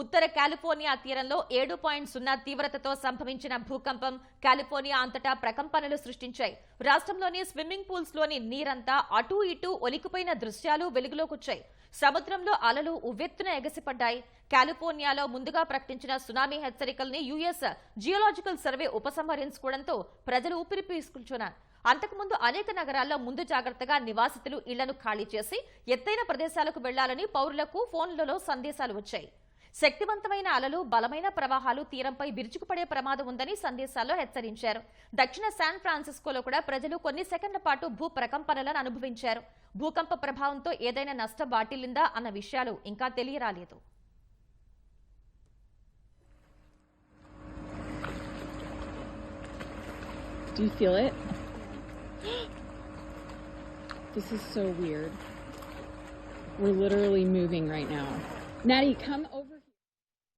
ఉత్తర California తీరంలో ఏడు point సున్నా తీవ్రతతో సంభవించిన భూకంపం కాలిఫోర్నియా అంతటా ప్రకంపనలు సృష్టించాయి. రాష్ట్రంలోని స్విమ్మింగ్ పూల్స్లోని నీరంతా అటూ ఇటూ ఒలికిపోయిన దృశ్యాలు వెలుగులోకొచ్చాయి. సముద్రంలో అలలు ఉవ్వెత్తున ఎగసిపడ్డాయి. కాలిఫోర్నియాలో ముందుగా ప్రకటించిన సునామీ హెచ్చరికల్ని యుఎస్ జియోలాజికల్ సర్వే ఉపసంహరించుకోవడంతో ప్రజలు ఊపిరి పీల్చుకుంటున్నారు. అంతకుముందు అనేక నగరాల్లో ముందు జాగ్రత్తగా నివాసితులు ఇళ్ళను ఖాళీ చేసి ఎత్తైన ప్రదేశాలకు వెళ్ళాలని పౌరులకు ఫోన్లలో సందేశాలు వచ్చాయి. శక్తివంతమైన అలలు బలమైన ప్రవాహాలు తీరంపై విరుచుకుపడే ప్రమాదం ఉందని సందేశాల్లో హెచ్చరించారు దక్షిణ శాన్ ఫ్రాన్సిస్కోలో కూడా ప్రజలు కొన్ని సెకండ్ల పాటు భూ ప్రకంపనలను అనుభవించారు భూకంప ప్రభావంతో ఏదైనా నష్టం వాటిల్లిందా అన్న విషయాలు ఇంకా తెలియరాలేదు Do you feel it? This is so weird. We're literally moving right now. Natty, come